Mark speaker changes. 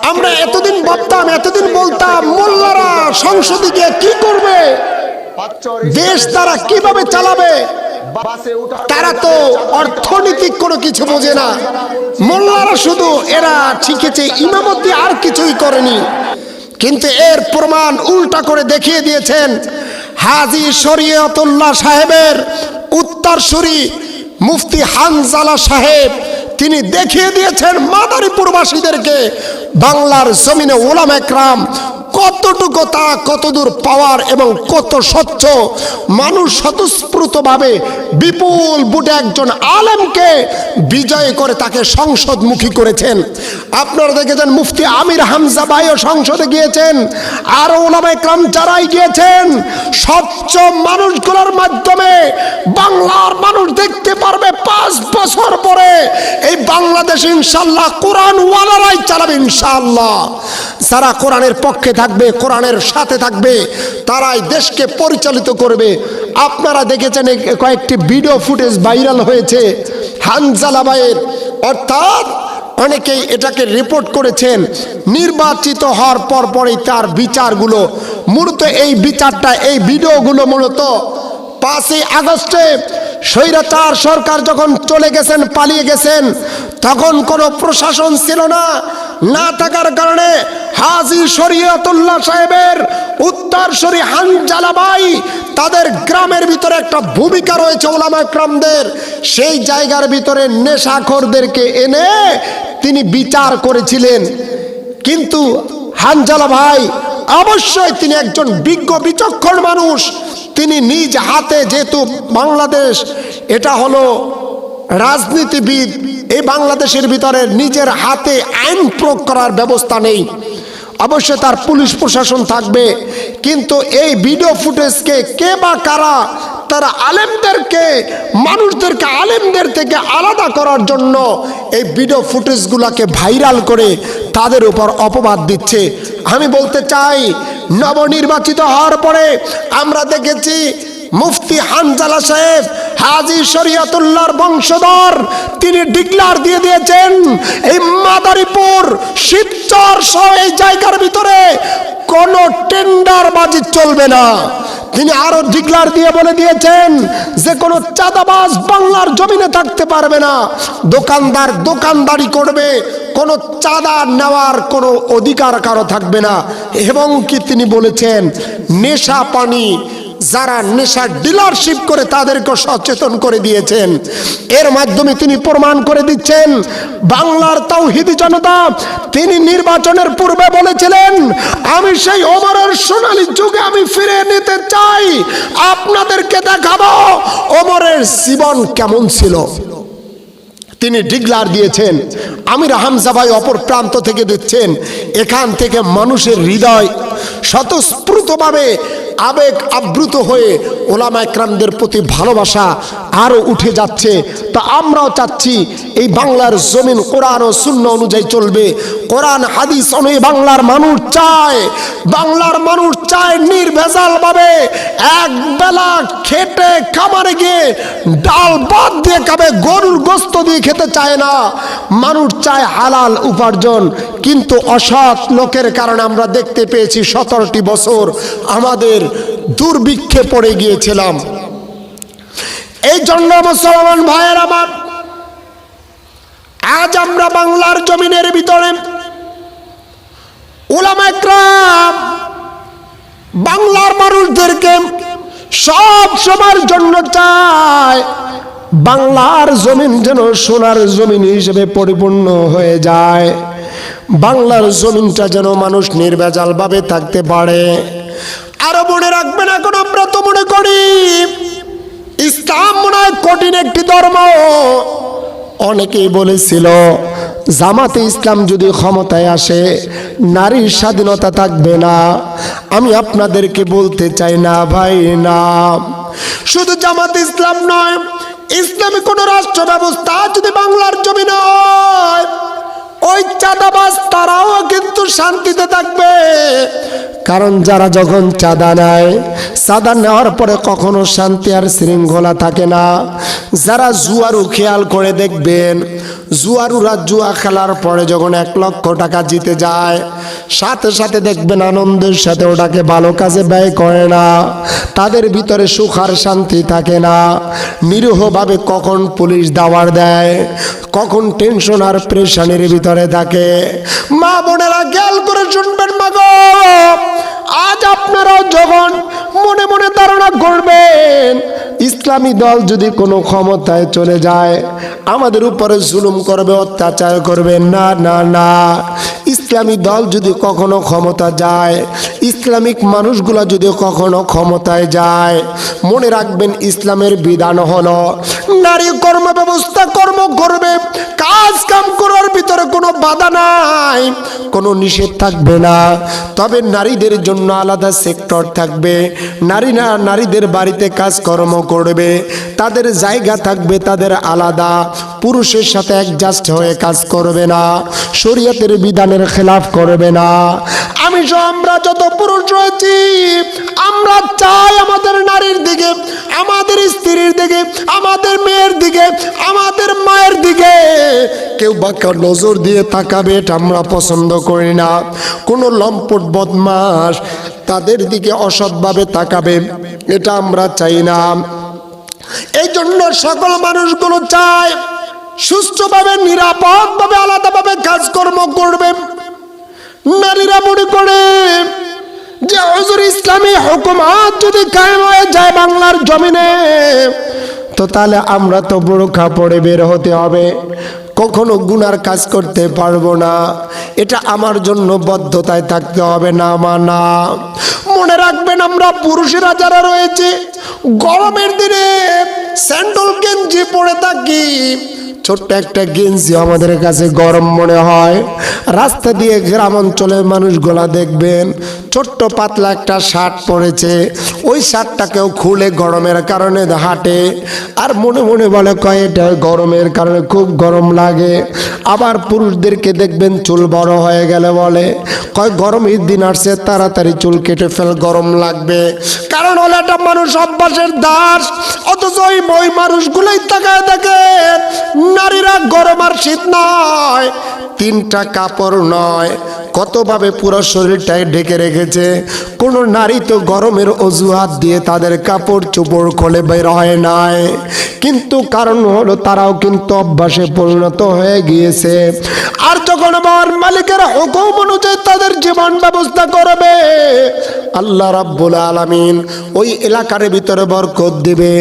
Speaker 1: আমরা এতদিন ভাবতাম এতদিন বলতাম মোল্লারা সংসদে গিয়ে কি করবে? দেশ তারা কীভাবে চালাবে? তারা তো অর্থনৈতিক কোনো কিছু বোঝে না। মোল্লারা শুধু এরা শিখেছে ইমামতি আর কিছুই করেনি। কিন্তু এর প্রমাণ উল্টা করে দেখিয়ে দিয়েছেন হাজি শরীয়তুল্লাহ সাহেবের উত্তরসূরি মুফতি হানজালা সাহেব। তিনি দেখিয়ে দিয়েছেন মাদারীপুরবাসীদেরকে বাংলার জমিনে ওলাম একরাম কতটুকু তা, কতদূর পাওয়ার এবং কত স্বচ্ছ, মানুষ স্বতঃস্ফূর্তভাবে বিপুল বুটে একজন আলেমকে বিজয় করে তাকে সংসদমুখী করেছেন। আপনারা দেখেছেন মুফতি আমির হামজা ভাইও সংসদে গিয়েছেন, আরও ওলামায় ক্রাম যারাই গিয়েছেন, স্বচ্ছ মানুষগুলোর মাধ্যমে বাংলার মানুষ দেখতে পারবে পাঁচ বছর পরে, এই বাংলাদেশ ইনশাল্লাহ কোরআন ওয়ালারাই চালাবে ইনশাল্লাহ। যারা কোরআনের পক্ষে থাকবে, কোরআনের সাথে থাকবে, তারাই দেশকে পরিচালিত করবে। আপনারা দেখেছেন কয়েকটি ভিডিও ফুটেজ ভাইরাল হয়েছে হানজালা ভাইয়ের। অর্থাৎ অনেকেই এটাকে রিপোর্ট করেছেন, নির্বাচিত হওয়ার পর পরই তার বিচারগুলো। মূলত এই বিচারটা, এই ভিডিওগুলো মূলত পাঁচই আগস্টে স্বৈরাচার সরকার যখন চলে গেছেন, পালিয়ে গেছেন, তখন কোনো প্রশাসন ছিল না। না থাকার কারণে হাজি শরীয়তুল্লাহ সাহেবের উত্তর উত্তরসরি হানজালাবাই তাদের গ্রামের ভিতরে একটা ভূমিকা রয়েছে ওলামা ক্রামদের সেই জায়গার ভিতরে নেশাখোরদেরকে এনে তিনি বিচার করেছিলেন। কিন্তু হানজালা ভাই অবশ্যই তিনি একজন বিজ্ঞ, বিচক্ষণ মানুষ। তিনি নিজ হাতে যেহেতু বাংলাদেশ, এটা হলো রাজনীতিবিদ এই বাংলাদেশের ভিতরে নিজের হাতে আইন প্রয়োগ করার ব্যবস্থা নেই। অবশ্যই তার পুলিশ প্রশাসন থাকবে, কিন্তু এই ভিডিও ফুটেজকে কে বা কারা তারা আলেমদেরকে, মানুষদেরকে, আলেমদের থেকে আলাদা করার জন্য এই ভিডিও ফুটেজগুলোকে ভাইরাল করে তাদের উপর অপবাদ দিচ্ছে। আমি বলতে চাই, নবনির্বাচিত হওয়ার পরে আমরা দেখেছি মুফতি হানজালা সাহেব, হাজি শরিয়াতুল্লাহর বংশধর, তিনি ডিক্লার দিয়ে দিয়েছেন, এই মাদারীপুর শিবচর সহ এই জায়গার ভিতরে কোনো টেন্ডার বাজি চলবে না। তিনি আরও ডিক্লার দিয়ে বলে দিয়েছেন, যে কোনো চাঁদাবাজ বাংলার জমিনে থাকতে পারবে না। দোকানদার দোকানদারি করবে, কোনো চাঁদা নেওয়ার কোনো অধিকার কারও থাকবে না। এবং কি তিনি বলেছেন, নেশা পানি যারা নেশা ডিলারশিপ করে তাদেরকে সচেতন করে দিয়েছেন। এর মাধ্যমে তিনি প্রমাণ করে দিচ্ছেন, বাংলার তাওহিদি জনতা, তিনি নির্বাচনের পূর্বে বলেছিলেন, আমি সেই ওমরের সোনালী যুগে আমি ফিরে নিতে চাই, আপনাদেরকে দেখাবো ওমরের জীবন কেমন ছিল। তিনি ডিগলার দিয়েছেন, আমির হামজা ভাই অপর প্রান্ত থেকে দিচ্ছেন, এখান থেকে মানুষের হৃদয় স্বতঃস্ফূর্তভাবে আবেগ আবৃত হয়ে ওলামা একরামদের প্রতি ভালোবাসা আরও উঠে যাচ্ছে। তা আমরাও চাচ্ছি এই বাংলার জমিন কোরআন ও শূন্য অনুযায়ী চলবে। কোরআন, হাদিস অনুযায়ী বাংলার মানুষ চায়। বাংলার মানুষ চায় নির্ভেজাল ভাবে এক বেলা খেটে, খামারে গিয়ে ডাল বাদ দিয়ে খাবে, গরুর গোস্ত দিয়ে খেতে চায় না। মানুষ চায় হালাল উপার্জন, কিন্তু অসৎ লোকের কারণে আমরা দেখতে পেয়েছি সতেরোটি বছর আমাদের দুর্ভিক্ষে পড়ে গিয়েছিলাম। এই জন্য মুসলমান ভাইয়ের আমার, আজ আমরা বাংলার জমিনের ভিতরে উলামাক্রাম বাংলার মানুষদেরকে সব সময়ের জন্য চায় বাংলার জমিন যেন সোনার জমিন হিসেবে পরিপূর্ণ হয়ে যায়। বাংলার জমিনটা যেন মানুষ নির্ভেজাল ভাবে থাকতে পারে। আরও মনে রাখবেন, এখন আমরা তো মনে করি ইসলাম মনে হয় কঠিন একটি ধর্ম। অনেকেই বলেছিল, জামাতে ইসলাম যদি ক্ষমতায় আসে, নারীর স্বাধীনতা থাকবে না। আমি আপনাদেরকে বলতে চাই না ভাই, না। শুধু জামাতে ইসলাম নয়, ইসলামী কোন রাষ্ট্র ব্যবস্থা যদি বাংলার জমিনে নয়, ওই চাঁদাবাজ তারাও কিন্তু শান্তিতে থাকবে। কারণ যারা যখন চাঁদা নেয় চাঁদা নেওয়ার পরে কখনো শান্তি আর শৃঙ্খলা থাকে না। যারা জুয়ারও খেয়াল করে দেখবেন জুয়ারুরা জুয়া খেলার পরে যখন এক লক্ষ টাকা জিতে যায়, সাথে সাথে দেখবেন আনন্দের সাথে ওটাকে ভালো কাজে ব্যয় করে না। তাদের ভিতরে সুখ আর শান্তি থাকে না। নিরীহভাবে কখন পুলিশ দাওয়ার দেয়, কখন টেনশন আর প্রেশানির ভিতরে থাকে। মা বোনেরা, খেয়াল করে শুনবেন মাগো। আজ আপনারাও যখন মনে মনে ধারণা করবেন ইসলামী দল যদি কোনো ক্ষমতায় চলে যায়, আমাদের উপরে জুলুম করবে, অত্যাচার করবে। না না না। ইসলামী দল যদি কখনো ক্ষমতা যায়, ইসলামিক মানুষগুলা যদি কখনো ক্ষমতায় যায়, মনে রাখবেন ইসলামের বিধান হলো, নারী কর্ম ব্যবস্থা কর্ম করবে, কাজ কাম করার ভিতরে কোনো বাধা নাই। কোনো নিষেধ থাকবে না। তবে নারীদের জন্য আলাদা সেক্টর থাকবে। নারী না নারীদের বাড়িতে কাজকর্ম করবে। তাদের জায়গা থাকবে তাদের আলাদা। পুরুষের সাথে অ্যাডজাস্ট হয়ে কাজ করবে না। শরীয়তের বিধানের খেলাফ করবে না। আমি আমরা যত পুরুষ রয়েছি, আমরা চাই আমাদের নারীর দিকে, আমাদের স্ত্রীর দিকে, আমাদের মেয়ের দিকে, আমাদের মায়ের দিকে। কেউ বা কেউ নজর দিয়ে তাকাবে এটা আমরা পছন্দ করি না। কোনো লম্পট বদমাস তাদের দিকে অসৎভাবে তাকাবে, এটা আমরা চাই না। এই জন্য সকল মানুষগুলো চায় সুস্থভাবে, নিরাপদভাবে, আলাদাভাবে কাজকর্ম করবে। নারীরা মনে করে যে হজুর ইসলামী হুকুমাত যদি কায়েম হয়ে যায় বাংলার জমিনে, তো তাহলে আমরা তো বড় কাপড়ে বের হতে হবে। কখনো গুনার কাজ করতে পারব না। এটা আমার জন্য বদ্ধতায় থাকতে হবে না মানা মনে রাখবেন আমরা পুরুষেরা যারা রয়েছে, গরমের দিনে স্যান্ডল গেঞ্জি পরে থাকি ছোট্ট একটা গেঞ্জি আমাদের কাছে গরম মনে হয়। রাস্তা দিয়ে গ্রাম অঞ্চলের মানুষগুলা দেখবেন, ছোট্ট পাতলা একটা শার্ট পরেছে। ওই শার্টটাকেও খুলে গরমের কারণে হাঁটে। আর মনে মনে বলে কয়, এটা গরমের কারণে খুব গরম লাগে। আবার পুরুষদেরকে দেখবেন চুল বড় হয়ে গেলে বলে, কয় গরমের দিন আসছে, তাড়াতাড়ি চুল কেটে ফেল, গরম লাগবে। কারণ হলো একটা মানুষ অভ্যাসের দাস, অথচ ওই ওই মানুষগুলোই তাকায় দেখে, নারীরা গরম আর শীত নয়, তিনটা কাপড় নয়। কতভাবে পুরো শরীরটাকে ঢেকে রেখেছে। কোনো নারী তো গরমের অজুহাত দিয়ে তাদের কাপড় চোপড় খোলে বের হয় নাই। কিন্তু কারণ হলো তারাও কিন্তু অভ্যাসে পরিণত হয়ে গিয়েছে। আর যখন আমার মালিকের হুকুম অনুযায়ী তাদের জীবন ব্যবস্থা করবে, আল্লাহ রাব্বুল আলামিন ওই এলাকার ভিতরে বরকত দিবে।